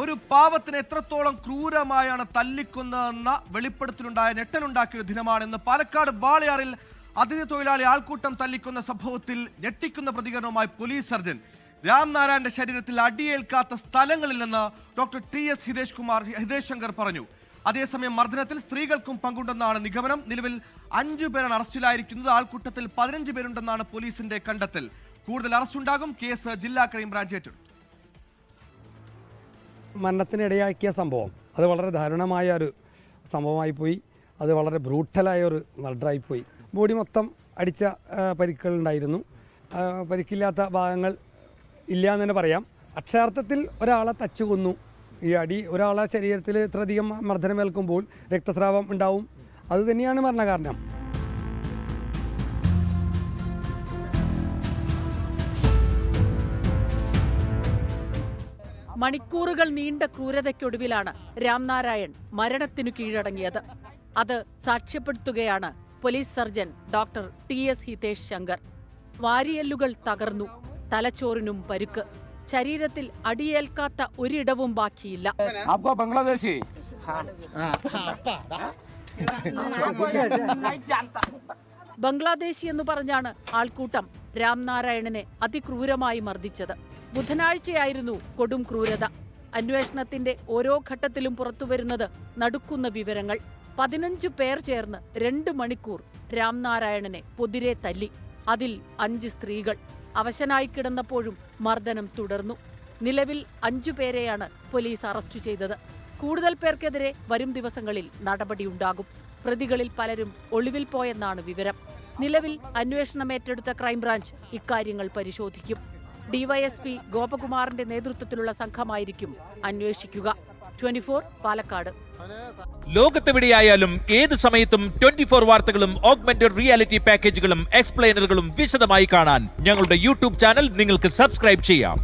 ഒരു പാവത്തിന് എത്രത്തോളം ക്രൂരമായാണ് തല്ലിക്കൊന്നതെന്ന വെളിപ്പെടുത്തലുണ്ടായ ഞെട്ടലുണ്ടാക്കിയ ദിനമാണെന്ന് പാലക്കാട് വാളയാറിൽ അതിഥി തൊഴിലാളി ആൾക്കൂട്ടം തല്ലിക്കുന്ന സംഭവത്തിൽ ഞെട്ടിക്കുന്ന പ്രതികരണവുമായി പോലീസ് സർജൻ. രാംനാരായണന്റെ ശരീരത്തിൽ അടിയേൽക്കാത്ത സ്ഥലങ്ങളിൽ നിന്ന് doctor T S Hitesh Kumar Hitesh Shankar പറഞ്ഞു. അതേസമയം മർദ്ദനത്തിൽ സ്ത്രീകൾക്കും പങ്കുണ്ടെന്നാണ് നിഗമനം. നിലവിൽ അഞ്ചു പേരാണ് അറസ്റ്റിലായിരിക്കുന്നത്. ആൾക്കൂട്ടത്തിൽ പതിനഞ്ച് പേരുണ്ടെന്നാണ് പോലീസിന്റെ കണ്ടെത്തൽ. കൂടുതൽ അറസ്റ്റുണ്ടാകും. കേസ് ജില്ലാ ക്രൈംബ്രാഞ്ച് ഏറ്റെടുത്തു മരണത്തിനിടയാക്കിയ സംഭവം. അത് വളരെ ദാരുണമായ ഒരു സംഭവമായി പോയി അത് വളരെ ബ്രൂട്ടലായ ഒരു മർഡറായി പോയി ബോഡി മൊത്തം അടിച്ച പരിക്കുകളുണ്ടായിരുന്നു. പരിക്കില്ലാത്ത ഭാഗങ്ങൾ ഇല്ല എന്ന് തന്നെ പറയാം. അക്ഷരാർത്ഥത്തിൽ ഒരാളെ തച്ചു കൊന്നു ഈ അടി ഒരാളെ ശരീരത്തിൽ ഇത്രയധികം മർദ്ദനമേൽക്കുമ്പോൾ രക്തസ്രാവം ഉണ്ടാവും. അത് തന്നെയാണ് മരണകാരണം. മണിക്കൂറുകൾ നീണ്ട ക്രൂരതയ്ക്കൊടുവിലാണ് രാംനാരായൺ മരണത്തിനു കീഴടങ്ങിയത്. അത് സാക്ഷ്യപ്പെടുത്തുകയാണ് police surgeon doctor T S Hitesh Shankar. വാരിയല്ലുകൾ തകർന്നു തലച്ചോറിനും പരുക്ക്. ശരീരത്തിൽ അടിയേൽക്കാത്ത ഒരിടവും ബാക്കിയില്ല. ബംഗ്ലാദേശി? ബംഗ്ലാദേശി എന്ന് പറഞ്ഞാണ് ആൾക്കൂട്ടം. രാംനാരായണനെ അതിക്രൂരമായി മർദ്ദിച്ചത്. ബുധനാഴ്ചയായിരുന്നു കൊടും ക്രൂരത. അന്വേഷണത്തിന്റെ ഓരോ ഘട്ടത്തിലും പുറത്തുവരുന്നത് നടുക്കുന്ന വിവരങ്ങൾ. പതിനഞ്ചു പേർ ചേർന്ന് രണ്ട് മണിക്കൂർ രാംനാരായണനെ പൊതിരെ തല്ലി. അതിൽ അഞ്ച് സ്ത്രീകൾ. അവശനായി കിടന്നപ്പോഴും മർദ്ദനം തുടർന്നു. നിലവിൽ അഞ്ചു പേരെയാണ് പോലീസ് അറസ്റ്റ് ചെയ്തത്. കൂടുതൽ പേർക്കെതിരെ വരും ദിവസങ്ങളിൽ നടപടിയുണ്ടാകും. പ്രതികളിൽ പലരും ഒളിവിൽ പോയെന്നാണ് വിവരം. നിലവിൽ അന്വേഷണം ഏറ്റെടുത്ത ക്രൈംബ്രാഞ്ച് ഇക്കാര്യങ്ങൾ പരിശോധിക്കും. ഡിവൈഎസ്പി ഗോപകുമാറിന്റെ നേതൃത്വത്തിലുള്ള സംഘമായിരിക്കും അന്വേഷിക്കുക. Twenty four Palakkad. ലോകത്തെവിടെയായാലും ഏത് സമയത്തും ട്വന്റി ഫോർ വാർത്തകളും ഓഗ്മെന്റഡ് റിയാലിറ്റി പാക്കേജുകളും എക്സ്പ്ലെയിനറുകളും വിശദമായി കാണാൻ ഞങ്ങളുടെ യൂട്യൂബ് ചാനൽ നിങ്ങൾക്ക് സബ്സ്ക്രൈബ് ചെയ്യാം.